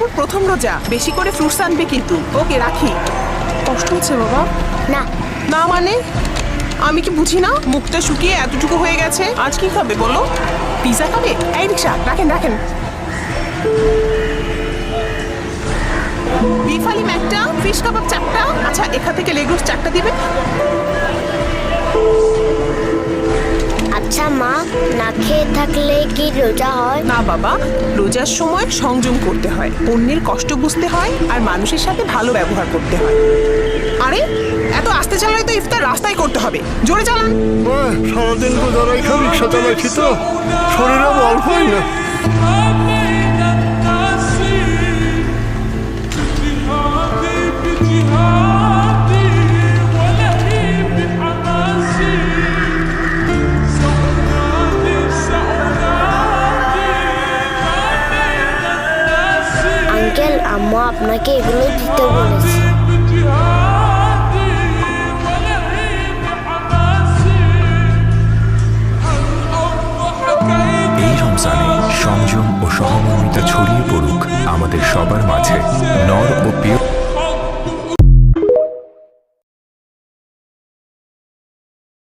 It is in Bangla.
বাবুর প্রথম রোজা। বেশি করে ফ্রুটস আনবে কিন্তু। ওকে রাখি। কষ্ট হচ্ছে বাবা। না। না মানে? আমি কি বুঝি না? মুখটা শুকিয়ে এতটুকু হয়ে গেছে। আজ কি খাবে বলো? পিজা খাবে? এই রিক্সা রাখেন রাখেন। বিফ আলিম একটা ফিশ কাবাব চারটা। আচ্ছা এখান থেকে লেগ রোস্ট চারটা দিবে। না খেয়ে থাকলে কি রোজা হয়? না বাবা রোজার সময় সংযম করতে হয়। অন্যের কষ্ট বুঝতে হয় আর মানুষের সাথে ভালো ব্যবহার করতে হয়। আরে এত আস্তে চালালে তো ইফতার রাস্তায় করতে হবে। জোরে চালান। সারাদিন তো রোজা রেখে রিক্সা চালাইছি তো শরীরে অল্পই না। আম্মু আপনাকে এগুলো দিতে বলেছে। সংযম ও সহমর্মিতা ছড়িয়ে পড়ুক আমাদের সবার মাঝে নর ও প্রিয়